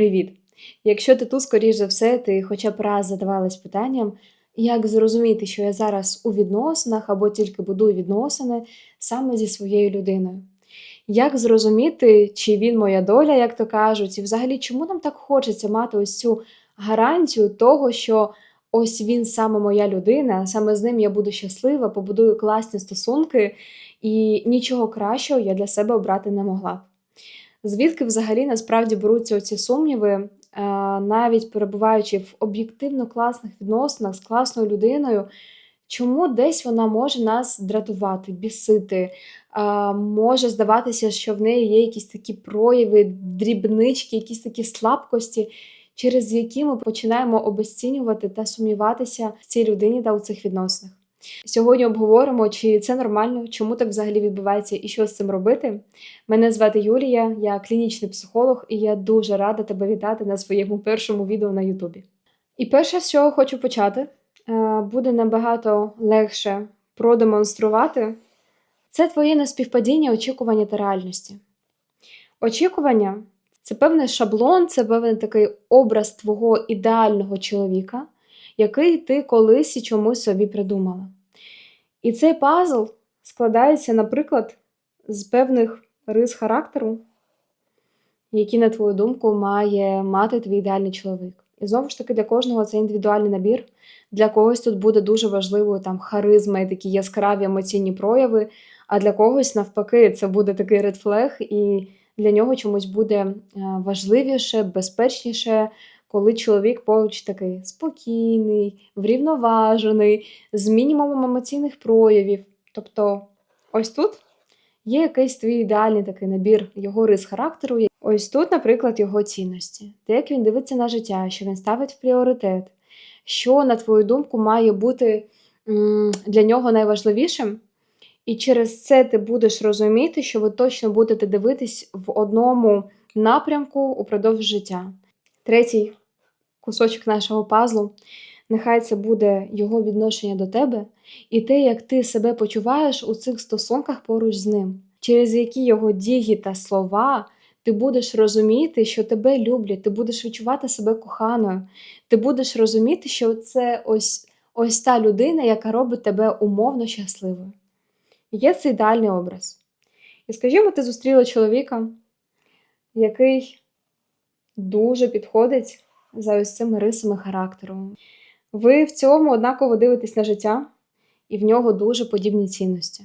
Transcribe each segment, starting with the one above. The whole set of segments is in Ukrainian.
Привіт! Якщо ти тут, скоріш за все, ти хоча б раз задавалась питанням, як зрозуміти, що я зараз у відносинах або тільки будую відносини саме зі своєю людиною. Як зрозуміти, чи він моя доля, як то кажуть, і взагалі чому нам так хочеться мати ось цю гарантію того, що ось він саме моя людина, саме з ним я буду щаслива, побудую класні стосунки, і нічого кращого я для себе обрати не могла. Звідки взагалі насправді беруться оці сумніви, е, навіть перебуваючи в об'єктивно класних відносинах з класною людиною, чому десь вона може нас дратувати, бісити, може здаватися, що в неї є якісь такі прояви, дрібнички, якісь такі слабкості, через які ми починаємо обесцінювати та сумніватися в цій людині та у цих відносинах. Сьогодні обговоримо, чи це нормально, чому так взагалі відбувається і що з цим робити. Мене звати Юлія, я клінічний психолог, і я дуже рада тебе вітати на своєму першому відео на Ютубі. І перше, з чого хочу почати, е, буде набагато легше продемонструвати, це твоє неспівпадіння очікування та реальності. Очікування це певний шаблон, це певний такий образ твого ідеального чоловіка, який ти колись і чомусь собі придумала. І цей пазл складається, наприклад, з певних рис характеру, які, на твою думку, має мати твій ідеальний чоловік. І знову ж таки, для кожного це індивідуальний набір. Для когось тут буде дуже важливою там харизма і такі яскраві емоційні прояви, а для когось, навпаки, це буде такий редфлег, і для нього чомусь буде е, важливіше, безпечніше, коли чоловік поруч такий спокійний, врівноважений, з мінімумом емоційних проявів. Тобто, ось тут є якийсь твій ідеальний такий набір його рис характеру. Ось тут, наприклад, його цінності, те, як він дивиться на життя, що він ставить в пріоритет, що, на твою думку, має бути для нього найважливішим. І через це ти будеш розуміти, що ви точно будете дивитись в одному напрямку упродовж життя. Третій кусочок нашого пазлу. Нехай це буде його відношення до тебе і те, як ти себе почуваєш у цих стосунках поруч з ним, через які його дії та слова ти будеш розуміти, що тебе люблять, ти будеш відчувати себе коханою, ти будеш розуміти, що це ось, ось та людина, яка робить тебе умовно щасливою. Є це ідеальний образ. І скажімо, ти зустріла чоловіка, який дуже підходить за ось цими рисами характеру. Ви в цьому однаково дивитесь на життя, і в нього дуже подібні цінності.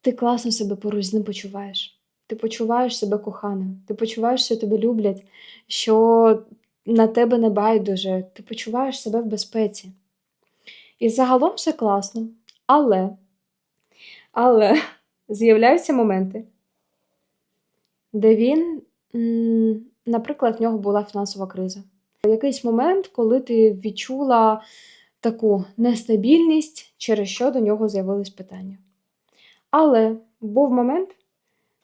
Ти класно себе поруч з ним почуваєш. Ти почуваєш себе коханою, ти почуваєш, що тебе люблять, що на тебе не байдуже, ти почуваєш себе в безпеці. І загалом все класно. Але, але з'являються моменти, де він, наприклад, в нього була фінансова криза. Якийсь момент, коли ти відчула таку нестабільність, через що до нього з'явились питання. Але був момент,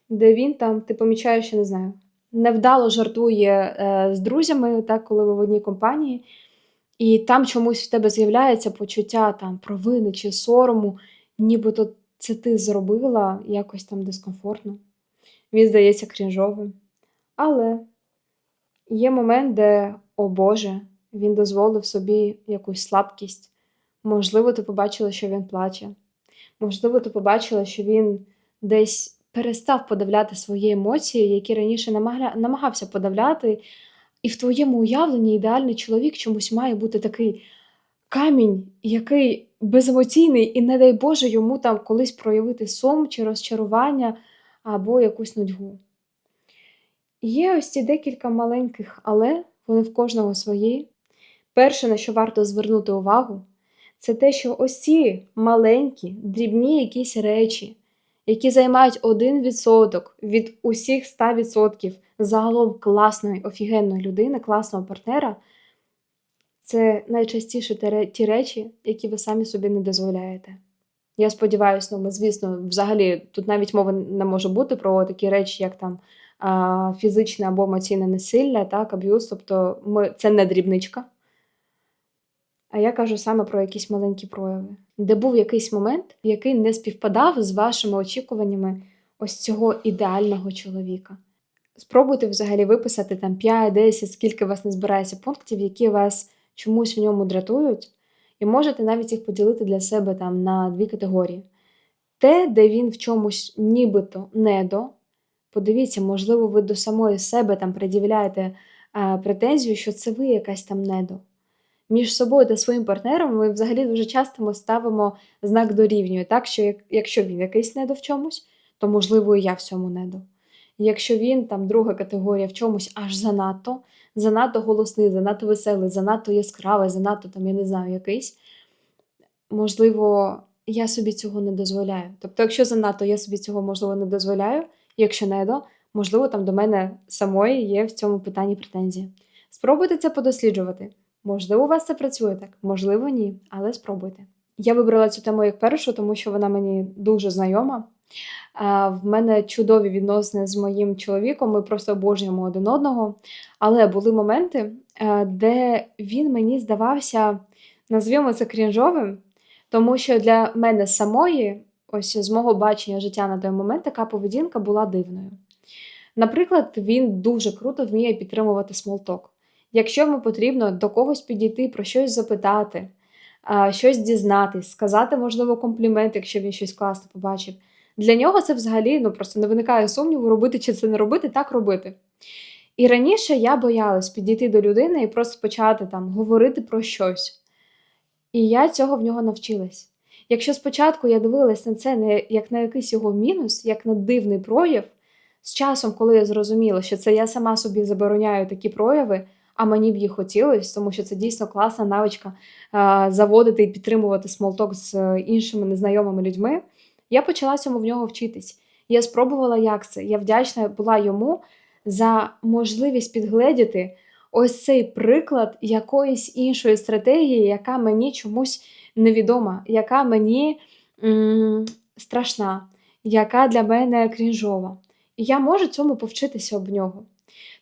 де він там, ти помічаєш, що не знаю, невдало жартує е, з друзями, так, коли ви в одній компанії, і там чомусь в тебе з'являється почуття там провини чи сорому, нібито це ти зробила якось там дискомфортно. Він здається крінжовим. Але є момент, де, о Боже, він дозволив собі якусь слабкість. Можливо, ти побачила, що він плаче. Можливо, ти побачила, що він десь перестав подавляти свої емоції, які раніше намагався подавляти. І в твоєму уявленні ідеальний чоловік чомусь має бути такий камінь, який беземоційний, і, не дай Боже, йому там колись проявити сум чи розчарування або якусь нудьгу. Є ось ці декілька маленьких, але вони в кожного свої. Перше, на що варто звернути увагу, це те, що ось ці маленькі, дрібні якісь речі, які займають 1% від усіх 100% загалом класної, офігенної людини, класного партнера, це найчастіше ті речі, які ви самі собі не дозволяєте. Я сподіваюся, ну, звісно, взагалі тут навіть мови не може бути про такі речі, як там фізичне або емоційне насилля, так, аб'юз, тобто ми, це не дрібничка. А я кажу саме про якісь маленькі прояви, де був якийсь момент, який не співпадав з вашими очікуваннями ось цього ідеального чоловіка. Спробуйте взагалі виписати там 5-10, скільки у вас не збирається пунктів, які вас чомусь в ньому дратують, і можете навіть їх поділити для себе там на дві категорії. Те, де він в чомусь нібито недо. Подивіться, можливо, ви до самої себе там пред'являєте а, претензію, що це ви якась там недо. Між собою та своїм партнером ми взагалі дуже часто ми ставимо знак дорівнює, так що як, якщо він якийсь недо в чомусь, то можливо і я в цьому недо. Якщо він там друга категорія в чомусь аж занадто, занадто голосний, занадто веселий, занадто яскравий, занадто там, я не знаю, якийсь, можливо, я собі цього не дозволяю. Тобто, якщо занадто я собі цього можливо не дозволяю, якщо недо, можливо, там до мене самої є в цьому питанні претензії. Спробуйте це подосліджувати. Можливо, у вас це працює так, можливо, ні, але спробуйте. Я вибрала цю тему як першу, тому що вона мені дуже знайома. В мене чудові відносини з моїм чоловіком, ми просто обожнюємо один одного. Але були моменти, де він мені здавався, назвімо це крінжовим, тому що для мене самої, ось з мого бачення життя на той момент, така поведінка була дивною. Наприклад, він дуже круто вміє підтримувати смолток. Якщо йому потрібно до когось підійти, про щось запитати, щось дізнатись, сказати, можливо, комплімент, якщо він щось класне побачив. Для нього це взагалі ну, просто не виникає сумніву, робити чи це не робити, так робити. І раніше я боялась підійти до людини і просто почати там говорити про щось. І я цього в нього навчилась. Якщо спочатку я дивилась на це не як на якийсь його мінус, як на дивний прояв, з часом, коли я зрозуміла, що це я сама собі забороняю такі прояви, а мені б їх хотілося, тому що це дійсно класна навичка заводити і підтримувати смолток з е, іншими незнайомими людьми, я почала цьому в нього вчитись. Я спробувала, як це. Я вдячна була йому за можливість підгледіти ось цей приклад якоїсь іншої стратегії, яка мені чомусь невідома, яка мені м- страшна, яка для мене крінжова. І я можу цьому повчитися об нього.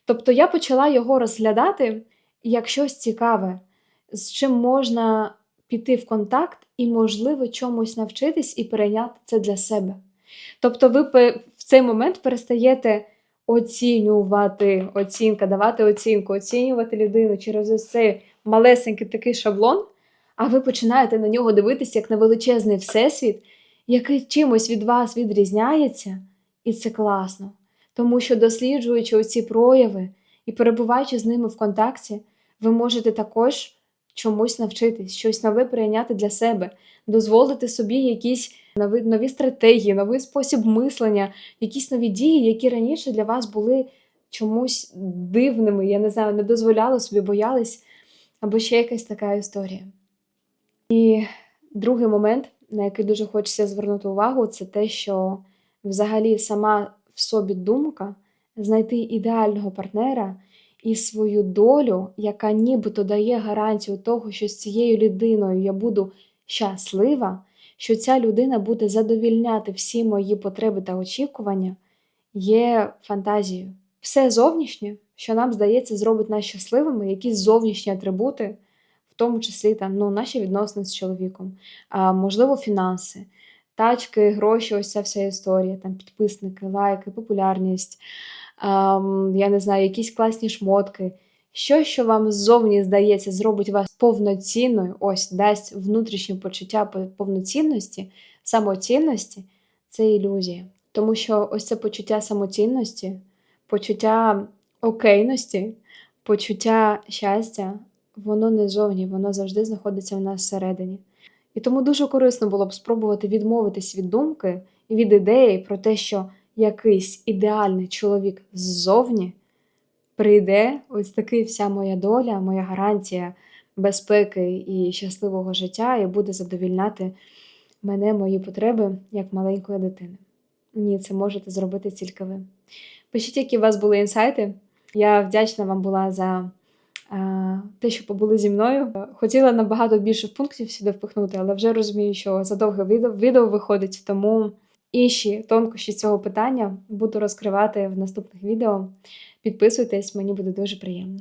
Тобто я почала його розглядати як щось цікаве, з чим можна піти в контакт і, можливо, чомусь навчитись і перейняти це для себе. Тобто, ви в цей момент перестаєте оцінювати оцінка, давати оцінку, оцінювати людину через ось цей малесенький такий шаблон, а ви починаєте на нього дивитися як на величезний всесвіт, який чимось від вас відрізняється, і це класно. Тому що, досліджуючи оці прояви і перебуваючи з ними в контакті, ви можете також чомусь навчитись, щось нове прийняти для себе, дозволити собі якісь нові, нові стратегії, новий спосіб мислення, якісь нові дії, які раніше для вас були чомусь дивними, я не знаю, не дозволяли собі, боялись, або ще якась така історія. І другий момент, на який дуже хочеться звернути увагу, це те, що взагалі сама в собі думка знайти ідеального партнера і свою долю, яка нібито дає гарантію того, що з цією людиною я буду щаслива, що ця людина буде задовільняти всі мої потреби та очікування, є фантазією. Все зовнішнє, що нам здається, зробить нас щасливими, якісь зовнішні атрибути, в тому числі там, ну, наші відносини з чоловіком, а, можливо, фінанси, тачки, гроші, ось ця вся історія, там підписники, лайки, популярність, я не знаю, якісь класні шмотки. Що, що вам ззовні здається, зробить вас повноцінною, ось дасть внутрішнє почуття повноцінності, самоцінності, це ілюзія. Тому що ось це почуття самоцінності, почуття окейності, почуття щастя, воно не зовні, воно завжди знаходиться в нас всередині. І тому дуже корисно було б спробувати відмовитись від думки і від ідеї про те, що якийсь ідеальний чоловік ззовні прийде, ось такий вся моя доля, моя гарантія безпеки і щасливого життя, і буде задовільняти мене, мої потреби як маленької дитини. Ні, це можете зробити тільки ви. Пишіть, які у вас були інсайти. Я вдячна вам була за те, що побули зі мною. Хотіла набагато більше пунктів сюди впихнути, але вже розумію, що задовге відео, відео виходить, тому інші тонкощі цього питання буду розкривати в наступних відео. Підписуйтесь, мені буде дуже приємно.